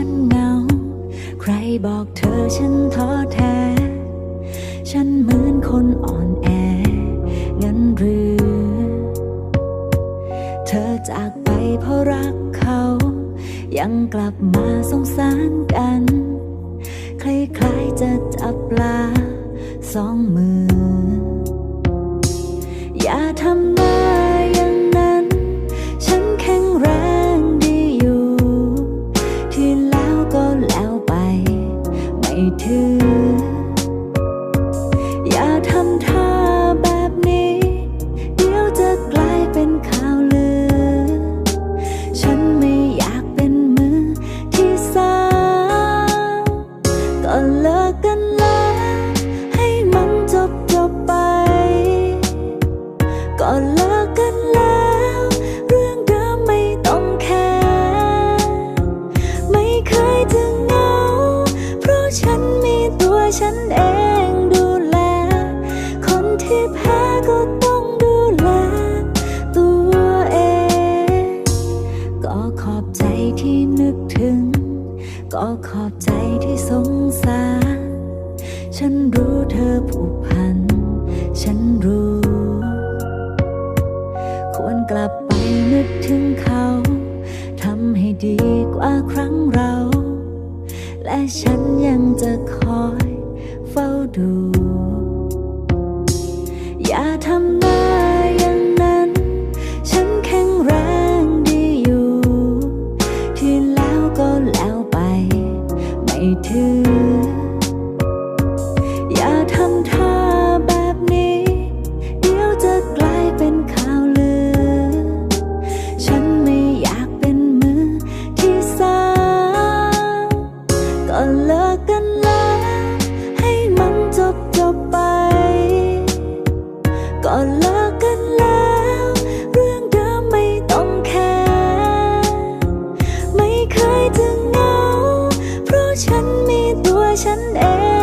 ันเหงา ใครบอกเธอฉันท้อแท้ ฉันเหมือนคนอ่อนแอ งั้นหรือ เธอจากไปเพราะรักเขา ยังกลับมาสงสารกัน คล้ายๆจะจับปลาสองมือ อย่าทำ thương ใจที่สงสาร ฉันรู้เธอผูกพัน ฉันรู้ ควรกลับไปนึกถึงเขา ทำให้ดีกว่าครั้งเรา และฉันยังจะคอย เคยจะเหงา เพราะฉันมีตัวฉันเอง